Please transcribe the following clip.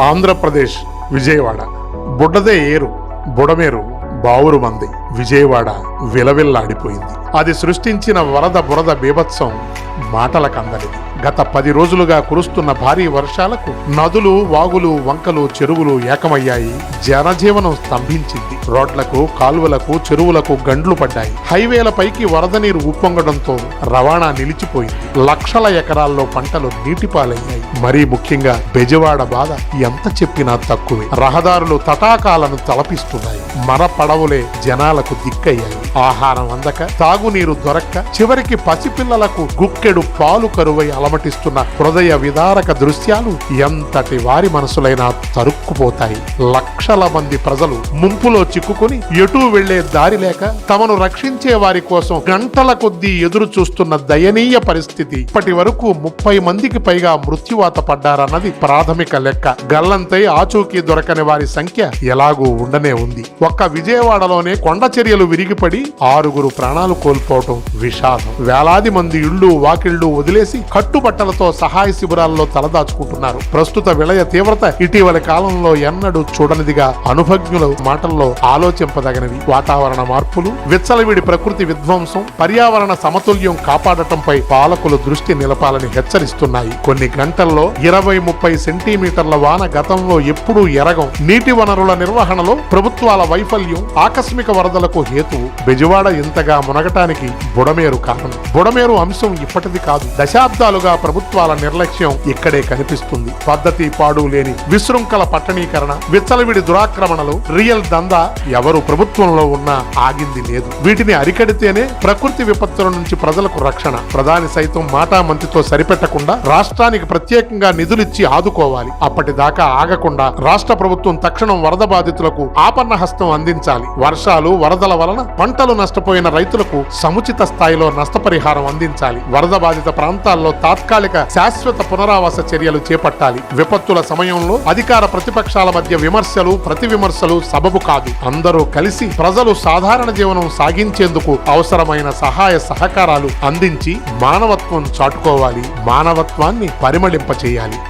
ఆంధ్రప్రదేశ్ విజయవాడ. బుడ్డదే ఏరు బుడమేరు బావురు మంది విజయవాడ విలవిల్లాడిపోయింది. అది సృష్టించిన వరద బురద బీభత్సం మాటలకందనిది గత పది రోజులుగా కురుస్తున్న భారీ వర్షాలకు నదులు వాగులు వంకలు చెరువులు ఏకమయ్యాయి. జనజీవనం స్తంభించింది. రోడ్లకు కాలువలకు చెరువులకు గండ్లు పడ్డాయి. హైవేలపైకి వరద నీరు ఉప్పొంగడంతో రవాణా నిలిచిపోయింది. లక్షల ఎకరాల్లో పంటలు నీటిపాలయ్యాయి. మరీ ముఖ్యంగా బెజవాడ బాధ ఎంత చెప్పినా తక్కువే. రహదారులు తటాకాలను తలపిస్తున్నాయి. మన పడవులే జనాలకు దిక్కయ్యాయి. ఆహారం అందక తాగునీరు దొరక్క చివరికి పసిపిల్లలకు గుక్కెడు పాలు కరువై అలమటిస్తున్న హృదయ విదారక దృశ్యాలు ఎంతటి వారి మనసులైనా తరుక్కుపోతాయి. లక్షల మంది ప్రజలు ముంపులో చిక్కుకుని ఎటూ వెళ్ళే దారి లేక తమను రక్షించే వారి కోసం గంటల కొద్దీ ఎదురు చూస్తున్న దయనీయ పరిస్థితి ఇప్పటి వరకు ముప్పై మందికి పైగా మృత్యువాత పడ్డారన్నది ప్రాథమిక లెక్క. గల్లంతై ఆచూకీ దొరకని వారి సంఖ్య ఎలాగూ ఉండనే ఉంది. ఒక్క విజయవాడలోనే కొండ చర్యలు విరిగిపడి ఆరుగురు ప్రాణాలు కోల్పోవటం విషాదం. వేలాది మంది ఇళ్ళు వాకిళ్ళు వదిలేసి కట్టుబట్టలతో సహాయ శిబిరాల్లో తలదాచుకుంటున్నారు. ప్రస్తుత విలయ తీవ్రత ఇటీవలి కాలంలో ఎన్నడూ చూడనిదిగా అనుభజ్ఞుల మాటల్లో ఆలోచింపదగినవి. వాతావరణ మార్పులు విచ్చలవిడి ప్రకృతి విధ్వంసం పర్యావరణ సమతుల్యం కాపాడటంపై పాలకులు దృష్టి నిలపాలని హెచ్చరిస్తున్నాయి. కొన్ని గంటల్లో ఇరవై ముప్పై సెంటీమీటర్ల వాన గతంలో ఎప్పుడూ ఎరగం. నీటి వనరుల నిర్వహణలో ప్రభుత్వాల వైఫల్యం ఆకస్మిక వరదలకు హేతువు. బెజవాడ ఇంతగా మునగటానికి బుడమేరు కారణం. బుడమేరు అంశం ఇప్పటి ఇప్పటిది కాదు. దశాబ్దాలుగా ప్రభుత్వాల నిర్లక్ష్యం ఇక్కడే కనిపిస్తుంది. పద్ధతి పాడు లేని విశృంఖల పట్టణీకరణ విచ్చలవిడి దురాక్రమణలు రియల్ దందా ఎవరు ప్రభుత్వంలో ఉన్నా ఆగింది లేదు. వీటిని అరికడితేనే ప్రకృతి విపత్తుల నుంచి ప్రజలకు రక్షణ. ప్రధాని సైతం మాటా మంత్రితో సరిపెట్టకుండా రాష్ట్రానికి ప్రత్యేకంగా నిధులిచ్చి ఆదుకోవాలి. అప్పటిదాకా ఆగకుండా రాష్ట్ర ప్రభుత్వం తక్షణం వరద బాధితులకు ఆపన్న హస్తం అందించాలి. వర్షాలు వరదల వలన పంటలు నష్టపోయిన రైతులకు సముచిత స్థాయిలో నష్టపరిహారం అందించాలి. వరద బాధిత ప్రాంతాల్లో తాత్కాలిక శాశ్వత పునరావాస చర్యలు చేపట్టాలి. విపత్తుల సమయంలో అధికార ప్రతిపక్షాల మధ్య విమర్శలు ప్రతి విమర్శలు సబబు కాదు. అందరూ కలిసి ప్రజలు సాధారణ జీవనం సాగించేందుకు అవసరమైన సహాయ సహకారాలు అందించి మానవత్వం చాటుకోవాలి. మానవత్వాన్ని పరిమళింపచేయాలి.